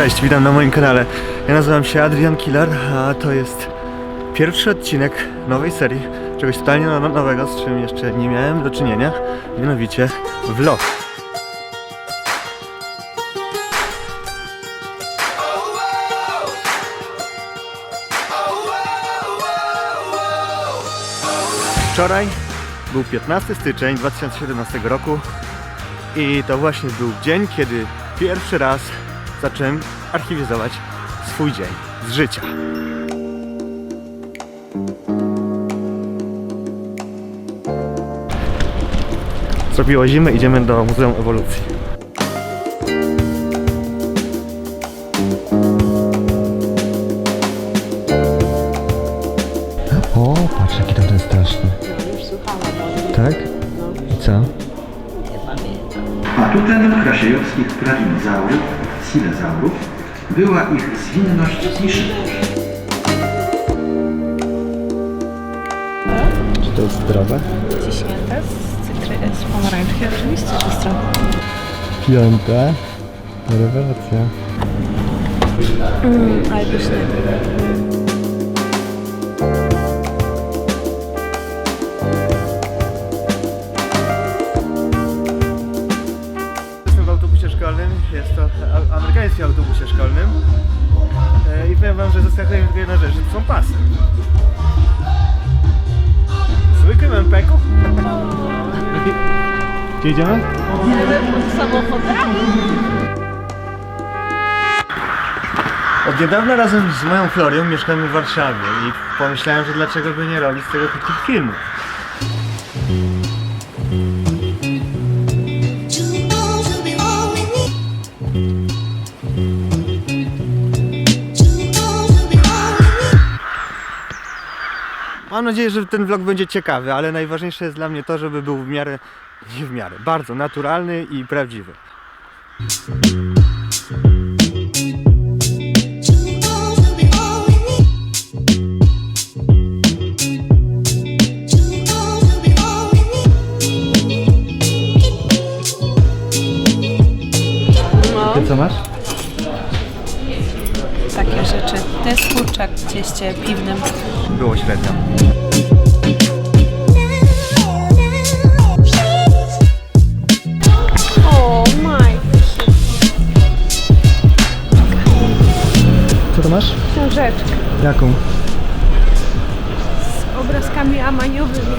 Cześć, witam na moim kanale. Ja nazywam się Adrian Killer, a to jest pierwszy odcinek nowej serii, czegoś totalnie no- nowego, z czym jeszcze nie miałem do czynienia, mianowicie vlog. Wczoraj był 15 styczeń 2017 roku i to właśnie był dzień, kiedy pierwszy raz zacząłem archiwizować swój dzień z życia. Zrobiło zimę, idziemy do Muzeum Ewolucji. O, patrz jaki to jest straszny. Już słuchałam o. Tak? I co? Atutem krasiejowskich prawinozaurów, silezaurów, była ich zwinność i szybkość. Czy to jest zdrowe? Ciśnięte z cytry, z pomarańczki oczywiście, czy z Piąte. Rewelacja. mm, ale pyszne. Autobusie szkolnym, jest to a- amerykańskim autobusie szkolnym E, i powiem wam, że zaskakuje mnie tylko jedna rzecz, że to są pasy. W zwykłym MPK-u? Gdzie idziemy? Samochodem? Od niedawna razem z moją Florią mieszkamy w Warszawie i pomyślałem, że dlaczego by nie robić z tego takich filmów. Mam nadzieję, że ten vlog będzie ciekawy, ale najważniejsze jest dla mnie to, żeby był w miarę, nie w miarę, bardzo naturalny i prawdziwy. No, Ty co masz? Takie rzeczy. To jest kurczak w cieście piwnym. Było średnio. O, maj. Co to masz? Książeczkę Jaką? z obrazkami amaniowymi.